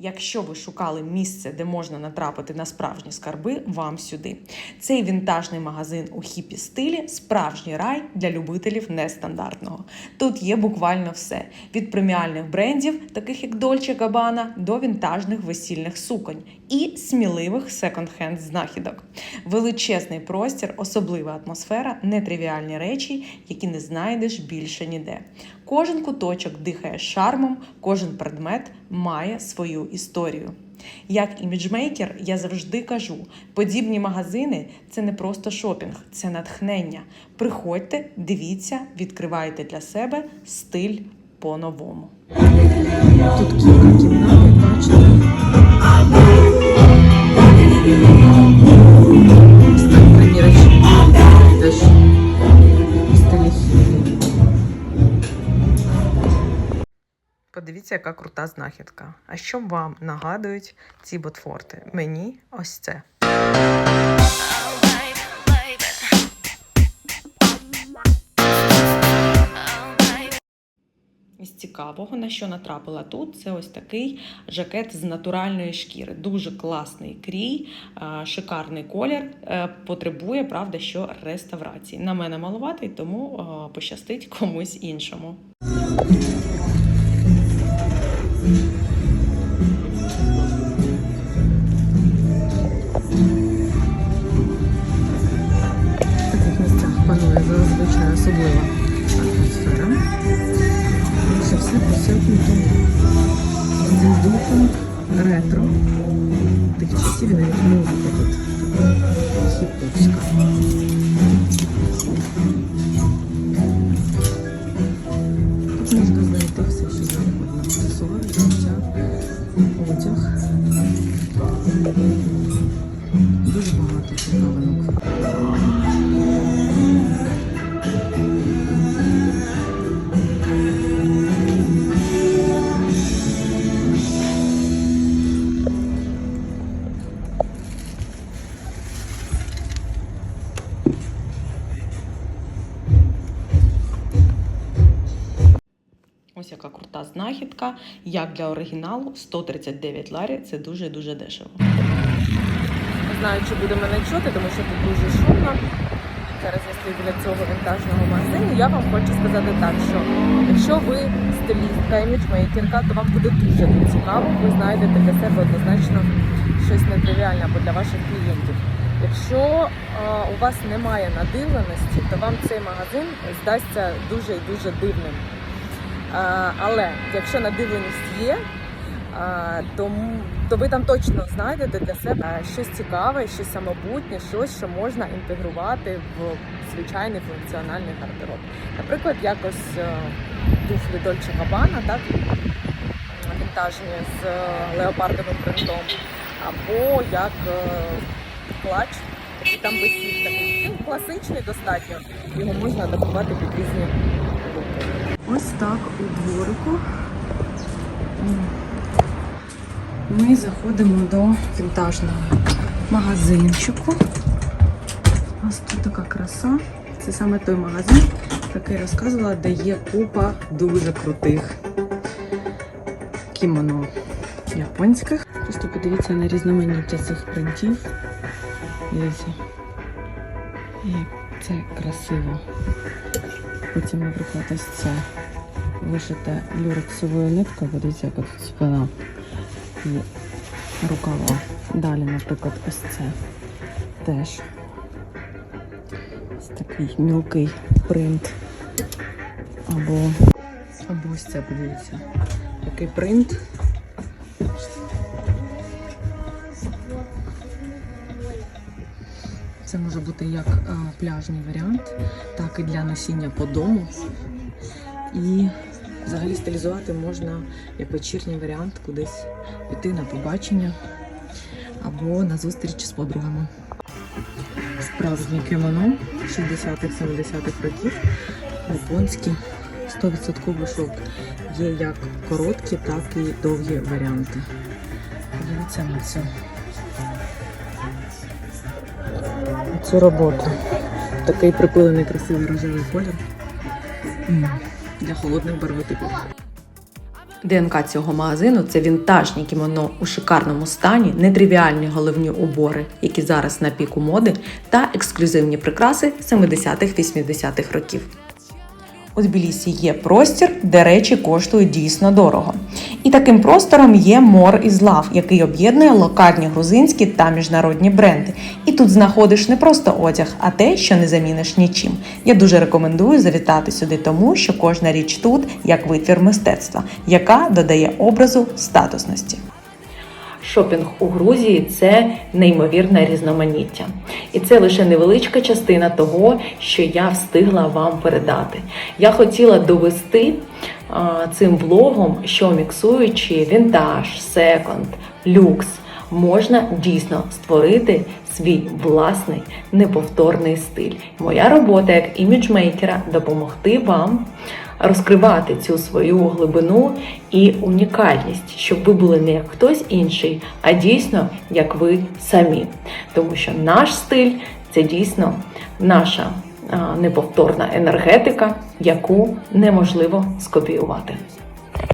Якщо ви шукали місце, де можна натрапити на справжні скарби, вам сюди. Цей вінтажний магазин у хіпі стилі справжній рай для любителів нестандартного. Тут є буквально все: від преміальних брендів, таких як Dolce Gabbana, до вінтажних весільних суконь і сміливих секонд-хенд знахідок. Величезний простір, особлива атмосфера, нетривіальні речі, які не знайдеш більше ніде. Кожен куточок дихає шармом, кожен предмет має свою історію. Як іміджмейкер, я завжди кажу: подібні магазини це не просто шопінг, це натхнення. Приходьте, дивіться, відкривайте для себе стиль по-новому. Подивіться, яка крута знахідка. А що вам нагадують ці ботфорти? Мені ось це. Із цікавого, на що натрапила тут, це ось такий жакет з натуральної шкіри. Дуже класний крій, шикарний колір. Е, Потребує, правда, що реставрації. На мене малуватий, тому пощастить комусь іншому. Духом ретро. Тих часів навіть музика тут хіповська. Тут можна знайти все, що завгодно. Аксесуари, взуття, одяг. Дуже багато цікавинок. Ось яка крута знахідка. Як для оригіналу 139 ларі це дуже дуже дешево. Не знаю, чи буде мене чути, тому що тут дуже шумно. Зараз я стою біля цього вінтажного магазину. Я вам хочу сказати так, що якщо ви стилістка, іміджмейкерка, то вам буде дуже цікаво. Ви знайдете для себе однозначно щось нетривіальне або для ваших клієнтів. Якщо е, у вас немає надивленості, то вам цей магазин здасться дуже і дуже дивним. Але якщо надивленість є, то, то ви там точно знайдете для себе е, щось цікаве, щось самобутнє, щось, що можна інтегрувати в звичайний функціональний гардероб. Наприклад, якось е, туфлі Dolce Gabbana, так, вінтажні з е, леопардовим принтом, або як клач, який там висів такий класичний достатньо, його можна адаптувати під різні луки. Ось так у дворику ми заходимо до вінтажного магазинчику. Ось тут така краса. Це саме той магазин, який я розказувала, де є купа дуже крутих кімоно японських. Просто подивіться на різноманіття цих принтів. Дивіться. Як це красиво. Потім, наприклад, ось це вишите люрексовою ниткою, подивіться, як тут спина і рукава. Далі, наприклад, ось це теж ось такий мілкий принт. Або, або ось це, подивіться, такий принт. Це може бути як е, пляжний варіант, так і для носіння по дому. І взагалі стилізувати можна як вечірній варіант кудись піти на побачення або на зустріч з подругами. Справжнє кimono 60-х, 70-х років. Японський 100% шовк. Є як короткі, так і довгі варіанти. Подивіться на це. Цю роботу. Такий припилений красивий рожевий колір. Для холодних барвотипів. ДНК цього магазину це вінтажні кімоно у шикарному стані, нетривіальні головні убори, які зараз на піку моди, та ексклюзивні прикраси 70-х-80-х років. У Тбілісі є простір, де речі коштують дійсно дорого. І таким простором є More is Love, який об'єднує локальні грузинські та міжнародні бренди. І тут знаходиш не просто одяг, а те, що не заміниш нічим. Я дуже рекомендую завітати сюди, тому що кожна річ тут як витвір мистецтва, яка додає образу статусності. Шопінг у Грузії це неймовірне різноманіття. І це лише невеличка частина того, що я встигла вам передати. Я хотіла довести цим влогом, що міксуючи вінтаж, секонд, люкс, можна дійсно створити свій власний неповторний стиль. Моя робота як іміджмейкера допомогти вам розкривати цю свою глибину і унікальність, щоб ви були не як хтось інший, а дійсно як ви самі. Тому що наш стиль це дійсно наша неповторна енергетика, яку неможливо скопіювати.